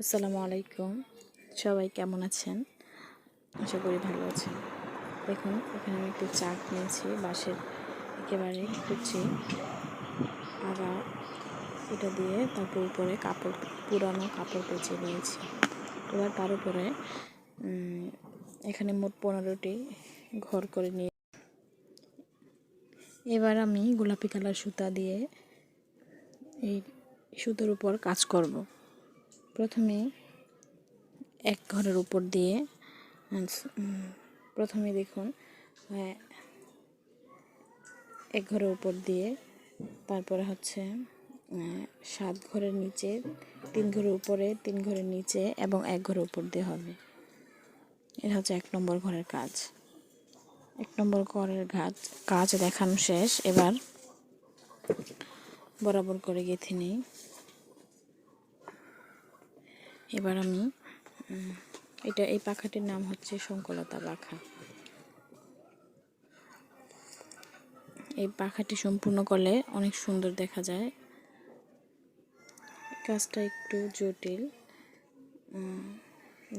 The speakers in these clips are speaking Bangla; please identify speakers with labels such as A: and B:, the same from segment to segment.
A: আসসালামু আলাইকুম। সবাই কেমন আছেন? আশা করি ভালো আছেন। দেখুন, এখানে আমি একটু চাক নিয়েছি বাঁশের একেবারে কুচি। আবার এটা দিয়ে তারপর উপরে কাপড়, পুরানো কাপড় পেঁচে নিয়েছি। এবার তার উপরে এখানে মোট পনেরোটি ঘর করে নিয়ে এবার আমি গোলাপি কালার সুতা দিয়ে এই সুতোর উপর কাজ করব। প্রথমে এক ঘরের উপর দিয়ে প্রথমে দেখুন আহ, এক ঘরের উপর দিয়ে তারপরে হচ্ছে সাত ঘরের নিচে তিন ঘরের উপরে তিন ঘরের নিচে এবং এক ঘরের উপর দিয়ে হবে। এটা হচ্ছে এক নম্বর ঘরের কাজ। এক নম্বর ঘরের কাজ কাজ দেখানো শেষ। এবার বরাবর করে গেঁথে নিই। এবার আমি এটা, এই পাখাটির নাম হচ্ছে শঙ্কলতা পাখা। এই পাখাটি সম্পূর্ণ করলে অনেক সুন্দর দেখা যায়। কাজটা একটু জটিল।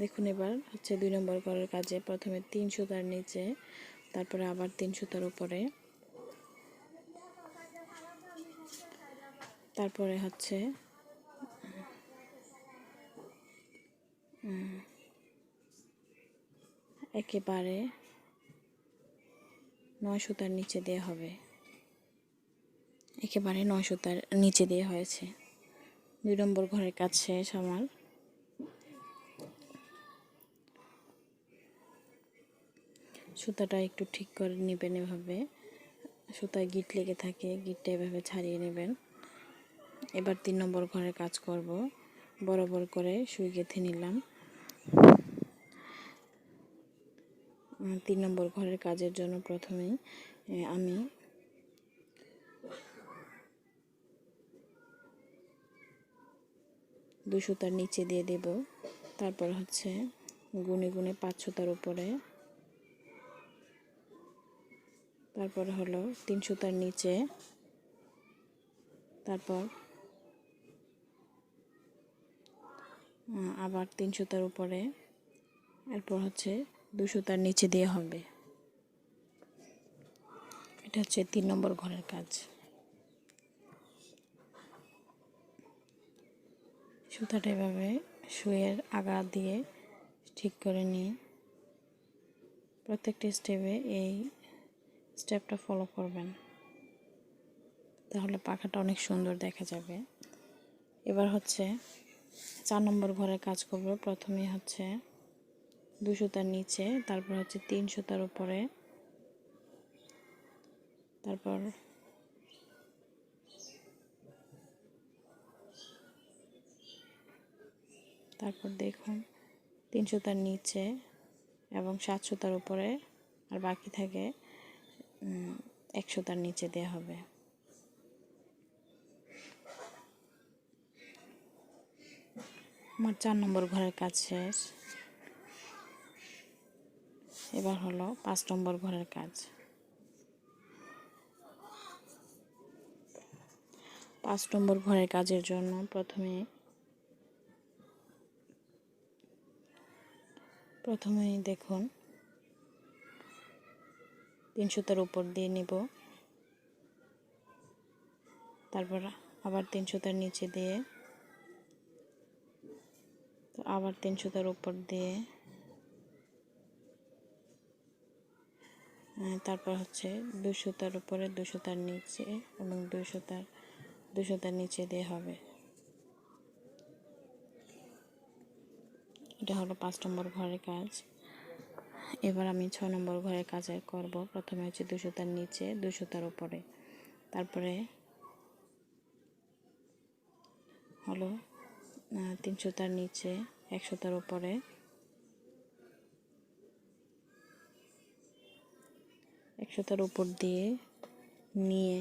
A: দেখুন এবার হচ্ছে দুই নম্বর ঘরের কাজে। প্রথমে তিন সুতার নিচে, তারপরে আবার তিন সুতার উপরে। তারপরে হচ্ছে একেবারে নয় সুতার নিচে দিয়ে হবে। একেবারে নয় সুতার নিচে দিয়ে হয়েছে। দুই নম্বর ঘরের কাজ শেষ আমার। সুতাটা একটু ঠিক করে নেবেন এভাবে। সুতায় গিট লেগে থাকে, গিটটা এভাবে ছাড়িয়ে নেবেন। এবার তিন নম্বর ঘরের কাজ করব। বরাবর করে সুই গেঁথে নিলাম। তিন নম্বর ঘরের কাজের জন্য প্রথমেই আমি দুই সুতার নিচে দিয়ে দেব। তারপর হচ্ছে গুনে গুনে পাঁচ সুতার উপরে। তারপর হলো তিন সুতার নিচে। তারপর আবার তিন সুতার উপরে। এরপর হচ্ছে দু সুতার নিচে দিয়ে হবে। এটা হচ্ছে তিন নম্বর ঘরের কাজ। সুতাটা এভাবে শুয়ের আগা দিয়ে ঠিক করে নিয়ে প্রত্যেকটি স্টেপে এই স্টেপটা ফলো করবেন। তাহলে পাখাটা অনেক সুন্দর দেখা যাবে। এবার হচ্ছে চার নম্বর ঘরের কাজ করব। প্রথমে হচ্ছে দু সুতার নিচে তারপর হচ্ছে তিন সুতার উপরে। তারপর তারপর দেখুন তিন সুতার নিচে এবং সাত সুতার উপরে আর বাকি থাকে উম, এক সুতার নিচে দেওয়া হবে। আমার চার নম্বর ঘরের কাজ শেষ। এবার হলো পাঁচ নম্বর ঘরের কাজ। পাঁচ নম্বর ঘরের কাজের জন্য প্রথমে প্রথমেই দেখুন, তিন সুতার উপর দিয়ে নিব। তারপর আবার তিন সুতার নিচে দিয়ে আবার তিন সুতার উপর দিয়ে তারপর হচ্ছে দুই সুতার উপরে দুই সুতার নিচে এবং দুই সুতার নিচে দিয়ে হবে। এটা হলো পাঁচ নম্বর ঘরের কাজ। এবার আমি ছ নম্বর ঘরের কাজ করব। প্রথমে হচ্ছে দুই সুতার নিচে দুই সুতার উপরে। তারপরে হলো আহ, তিন সুতার নিচে এক সুতার উপরে। সুতার উপর দিয়ে নিয়ে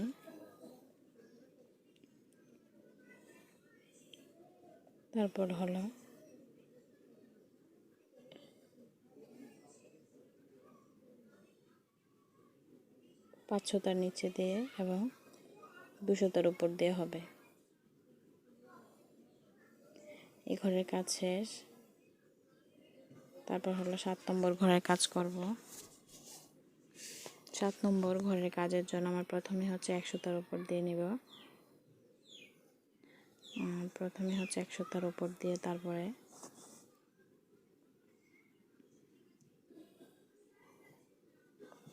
A: তারপর হলো পাঁচ নিচে দিয়ে এবং দু সুতার উপর দিয়ে হবে। এই ঘরের কাজ শেষ। তারপর হলো সাত নম্বর ঘরের কাজ করব। সাত নম্বর ঘরের কাজের জন্য আমার প্রথমে হচ্ছে একশোটার উপর দিয়ে নিব। প্রথমে হচ্ছে একশোটার উপর দিয়ে তারপরে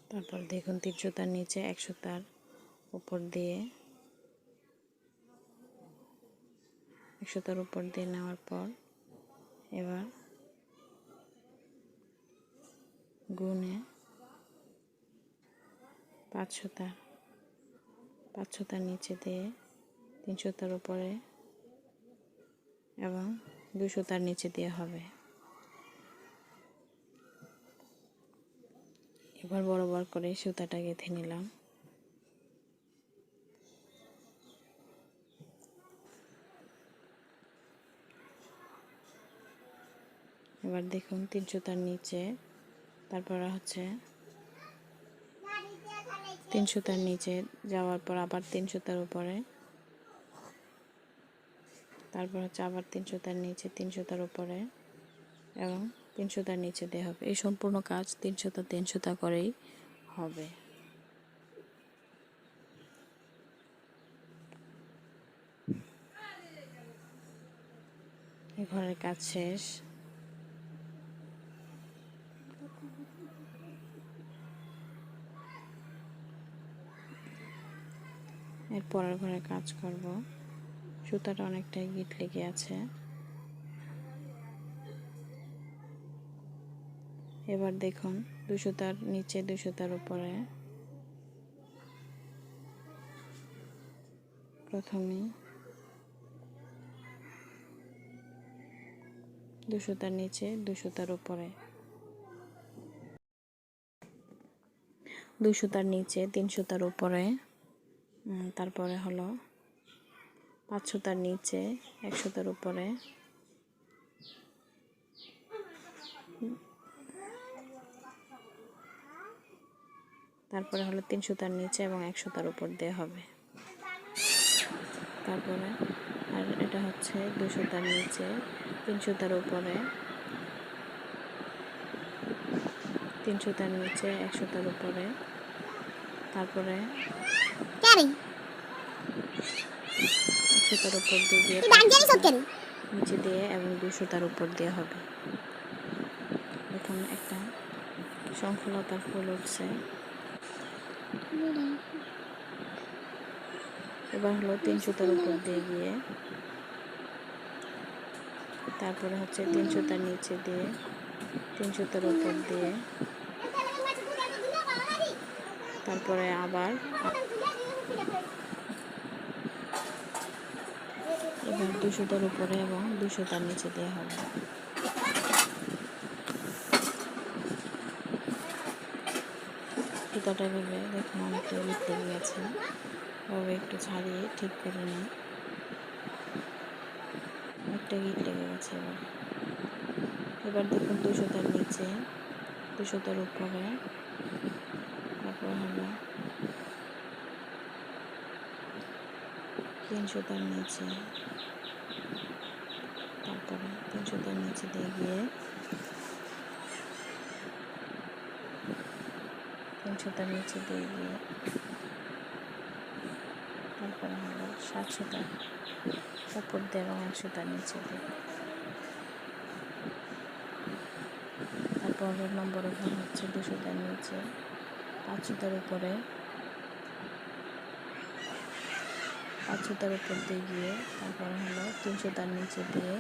A: তারপর দেখুন তিনশোটার নিচে একশোটার উপর দিয়ে একশোটার উপর দিয়ে নেওয়ার পর এবার পাঁচশোটা, পাঁচশোটার নিচে দিয়ে তিনশোটার উপরে, এবং দুশোটার নিচে দিয়ে হবে। এবার বরাবর করে সুতাটা গেঁথে নিলাম। এবার দেখুন তিনশোটার নিচে, তারপর হচ্ছে তিনশোটার নিচে যাওয়ার পর আবার তিনশোটার উপরে। তারপর হচ্ছে আবার তিনশোটার নিচে, তিনশোটার উপরে এবং তিনশোটার নিচে দিয়ে হবে। এই সম্পূর্ণ কাজ তিনশোটা তিনশোটা করেই হবে। এই ঘরের কাজ শেষ। এর পরের ঘরে কাজ করব। সুতাটা অনেকটাই গিট লেগে আছে। এবার দেখুন দুশোটার নিচে দুশোটার উপরে। প্রথমে দুশোটার নিচে দুশোটার উপরে। দুশোটার নিচে তিনশোটার উপরে। তারপরে হলো পাঁচশোটার নিচে, একশোটার উপরে। তারপরে হলো তিনশোটার নিচে এবং একশোটার উপর দিয়ে হবে। তারপরে, আর এটা হচ্ছে দুশোটার নিচে, তিনশোটার উপরে। তিনশোটার নিচে, একশোটার উপরে। তারপরে
B: ক্যারি
A: একশোটার উপর দিয়ে
B: তুই সব
A: নিচে দিয়ে এবং দুশোটার উপর দিয়ে হবে। এখন একটা শঙ্খলতার ফুল উঠছে। এবার হলো তিনশোটার উপর দিয়ে গিয়ে। তারপরে হচ্ছে তিনশোটার নিচে দিয়ে তিনশোটার উপর দিয়ে। তারপরে আবার এবার দুশোটার উপরে এবং দুশোটার নিচে দেওয়া হবে। সুতাটা ভেবে দেখুন অনেকটা লেগে গেছে এভাবে একটু ছাড়িয়ে ঠিক করে নিই একটা গিট লেগে গেছে এবার। এবার দেখুন দুশোটার নিচে, দুশোটার উপরে। তারপর হলো তিনশোটার নিচে। তারপরে তিনশোটার নিচে দিয়ে গিয়ে তিনশোটার নিচে দিয়ে গিয়ে তারপরে হলো সাতশোটা উপর দিয়ে এবং একশোটার নিচে দিয়ে। তারপরের নম্বরে ঘর হচ্ছে দুশোটার নিচে পাঁচশোটার উপরে পাঁচশোটার উপর দিয়ে গিয়ে তারপরে হলো তিনশোটার নিচে দিয়ে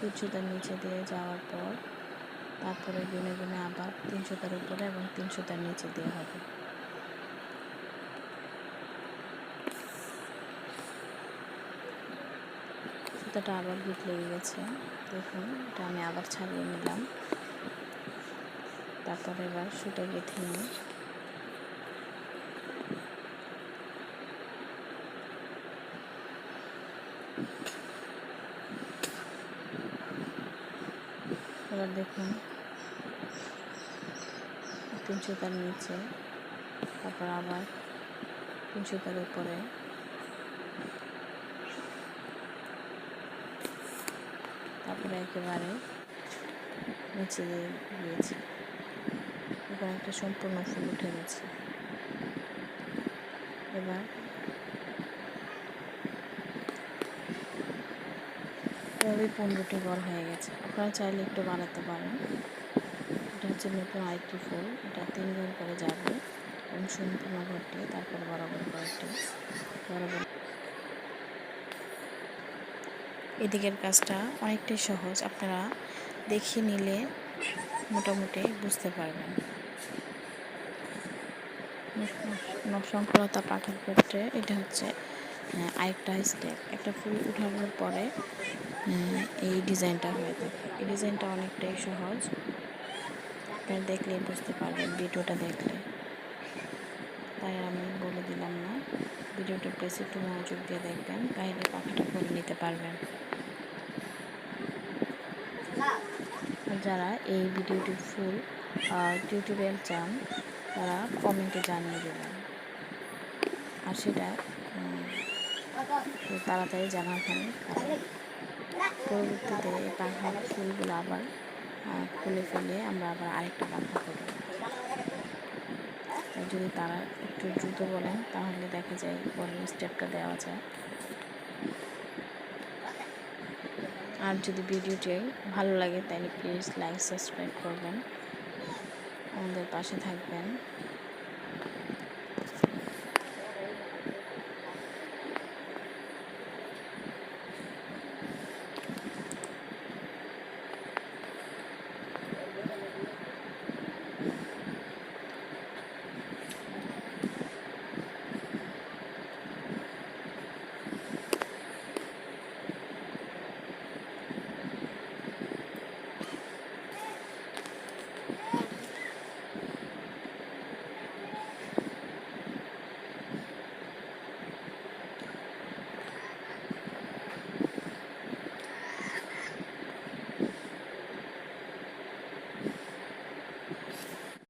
A: তিনশোটার নিচে দিয়ে যাওয়ার পর তারপরে গুনে গুনে আবার তিনশোটার উপরে এবং তিনশোটার নিচে দিয়ে হবে। সুতাটা আবার গিট লেগে গেছে। দেখুন, এটা আমি আবার ছাড়িয়ে নিলাম। তারপরে এবার সুটা গেঁথে নিই। এবার দেখুন। তিনশোটার নিচে, তারপর আবার তিনশোটার উপরে। তারপরে একেবারে নিচে গিয়েছি এবার একটা সম্পূর্ণ ফুল উঠে গেছে। এবার এভাবে পনেরোটি ঘর হয়ে গেছে। আপনারা চাইলে একটু বানাতে পারেন। এটা হচ্ছে নতুন আরেকটি ফুল। এটা তিন ঘর করে যাবে এবং সম্পূর্ণ ঘরটি, তারপর বরাবর কয়েকটি, বরাবর। এদিকের কাজটা অনেকটাই সহজ। আপনারা দেখে নিলে মোটামুটি বুঝতে পারবেন। নবসঙ্করতা পাঠার ক্ষেত্রে এটা হচ্ছে আরেকটা স্টেপ একটা ফুল উঠানোর পরে এই ডিজাইনটা হয়ে থাকে এই ডিজাইনটা অনেকটাই সহজ। আপনারা দেখলেই বুঝতে পারবেন ভিডিওটা দেখলে। তাই আমি বলে দিলাম না। ভিডিওটা প্লেস একটু মনোযোগ দিয়ে দেখবেন তাহলে পাখিটা করে নিতে পারবেন। যারা এই ভিডিওটির ফুল টিউটোরিয়াল চান, তারা কমেন্টে জানিয়ে দেবেন। আর সেটা তাড়াতাড়ি জানাবেন। কারণ পরবর্তীতে পাখার ফুলগুলো আবার খুলে ফেলে আমরা আবার আরেকটা পাখা করব যদি তারা একটু দ্রুত বলেন, তাহলে দেখা যায় পরের স্টেপটা দেওয়া যায়। আর যদি ভিডিওটি ভালো লাগে, তাহলে প্লিজ লাইক সাবস্ক্রাইব করবেন। আমাদের পাশে থাকবেন।